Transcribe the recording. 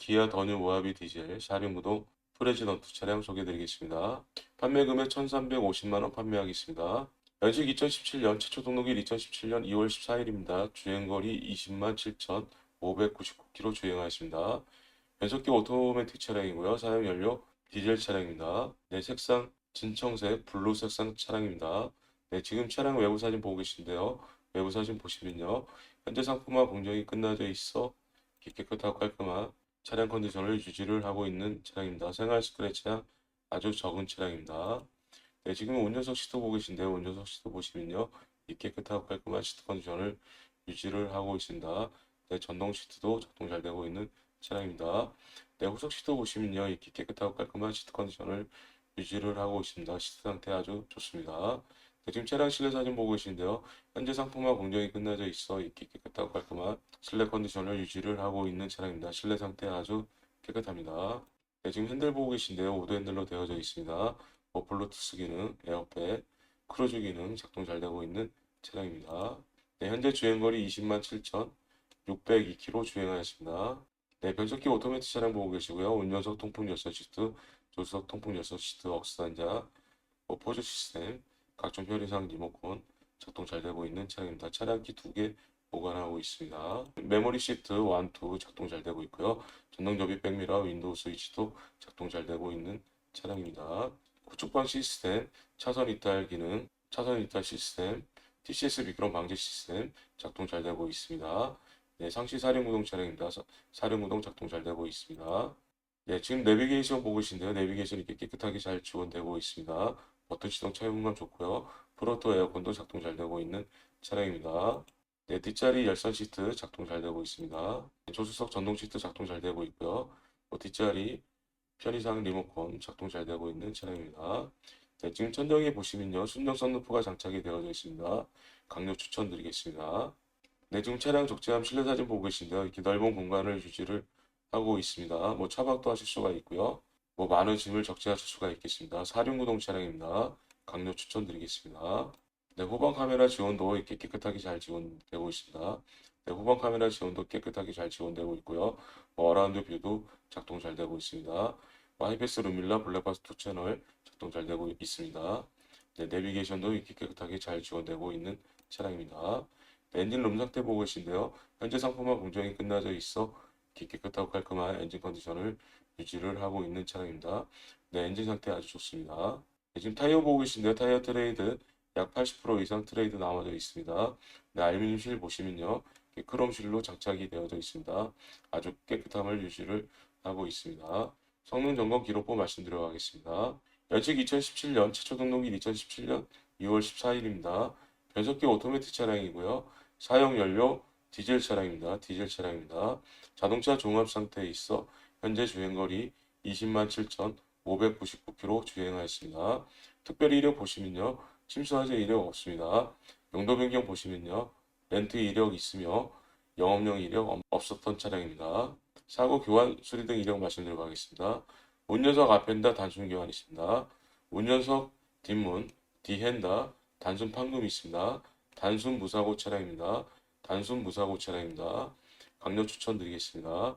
기아 더뉴 모하비 디젤 샤리무동 프레지던트 차량 소개해드리겠습니다. 판매 금액 1,350만 원 판매하겠습니다. 연식 2017년 최초 등록일 2017년 2월 14일입니다. 주행거리 20만 7,599km 주행하였습니다. 변속기 오토매틱 차량이고요. 사용 연료 디젤 차량입니다. 네, 색상 진청색 블루 색상 차량입니다. 네, 지금 차량 외부 사진 보고 계신데요. 외부 사진 보시면요. 현재 상품화 공정이 끝나져 있어 깨끗하고 깔끔한 차량 컨디션을 유지를 하고 있는 차량입니다. 생활 스크래치량 아주 적은 차량입니다. 네, 지금 운전석 시트 보고 계신데요. 운전석 시트 보시면요. 이 깨끗하고 깔끔한 시트 컨디션을 유지를 하고 있습니다. 네, 전동 시트도 작동 잘 되고 있는 차량입니다. 네, 후석 시트 보시면요. 이렇게 깨끗하고 깔끔한 시트 컨디션을 유지를 하고 있습니다. 시트 상태 아주 좋습니다. 네, 지금 차량 실내 사진 보고 계신데요. 현재 상품화 공정이 끝나져 있어 이렇게 깨끗하고 깔끔한 실내 컨디션을 유지를 하고 있는 차량입니다. 실내 상태 아주 깨끗합니다. 네, 지금 핸들 보고 계신데요. 우드 핸들로 되어져 있습니다. 뭐 블루투스 기능, 에어백, 크루즈 기능 작동 잘 되고 있는 차량입니다. 네, 현재 주행거리 20만 7,602km 주행하였습니다. 네, 변속기 오토매틱 차량 보고 계시고요. 운전석 통풍 열선 시트, 조수석 통풍 열선 시트, 억스 단자, 뭐 포즈 시스템, 각종 편의상 리모컨 작동 잘 되고 있는 차량입니다. 차량키 두 개 보관하고 있습니다. 메모리 시트 1, 2 작동 잘 되고 있고요. 전동 접이 백미러 윈도우 스위치도 작동 잘 되고 있는 차량입니다. 구축방 시스템, 차선 이탈 기능, 차선 이탈 시스템, TCS 미끄럼 방지 시스템 작동 잘 되고 있습니다. 네, 상시 사륜구동 차량입니다. 사- 사륜구동 작동 잘 되고 있습니다. 네, 지금 내비게이션 보고 계신데요. 내비게이션 이렇게 깨끗하게 잘 지원되고 있습니다. 버튼 시동 착용감 좋고요. 프로토 에어컨도 작동 잘 되고 있는 차량입니다. 네, 뒷자리 열선 시트 작동 잘 되고 있습니다. 조수석 전동 시트 작동 잘 되고 있고요. 뭐 뒷자리 편의상 리모컨 작동 잘 되고 있는 차량입니다. 네, 지금 천정에 보시면요. 순정 썬루프가 장착이 되어져 있습니다. 강력 추천드리겠습니다. 네, 지금 차량 적재함 실내 사진 보고 계신데요. 이렇게 넓은 공간을 유지를 하고 있습니다. 뭐 차박도 하실 수가 있고요. 뭐 많은 짐을 적재하실 수가 있겠습니다. 사륜구동 차량입니다. 강력 추천드리겠습니다. 네, 후방 카메라 지원도 이렇게 깨끗하게 잘 지원되고 있습니다. 네, 후방 카메라 지원도 깨끗하게 잘 지원되고 있고요. 뭐 어라운드 뷰도 작동 잘 되고 있습니다. 뭐 하이패스 루밀라 블랙박스 2 채널 작동 잘 되고 있습니다. 네, 내비게이션도 이렇게 깨끗하게 잘 지원되고 있는 차량입니다. 네, 엔진 룸 상태 보고 계신데요. 현재 상품화 공정이 끝나져 있어 깨끗하고 깔끔한 엔진 컨디션을 유지를 하고 있는 차량입니다. 네, 엔진 상태 아주 좋습니다. 네, 지금 타이어 보고 계신데요. 타이어 트레이드 약 80% 이상 트레이드 남아져 있습니다. 네, 알루미늄 실 보시면요. 크롬 실로 장착이 되어져 있습니다. 아주 깨끗함을 유지를 하고 있습니다. 성능 점검 기록부 말씀드려 가겠습니다. 연식 2017년 최초 등록일 2017년 2월 14일입니다. 변속기 오토매틱 차량이고요. 사용 연료 디젤 차량입니다. 디젤 차량입니다. 자동차 종합 상태에 있어 현재 주행거리 20만 7,599km 주행하였습니다. 특별히 이력 보시면요. 침수화재 이력 없습니다. 용도 변경 보시면요. 렌트 이력 있으며 영업용 이력 없- 없었던 차량입니다. 사고 교환 수리 등 이력 말씀드려 가겠습니다. 운전석 앞엔다 단순 교환 있습니다. 운전석 뒷문 디헨다 단순 판금이 있습니다. 단순 무사고 차량입니다. 단순 무사고 차량입니다. 강력 추천드리겠습니다.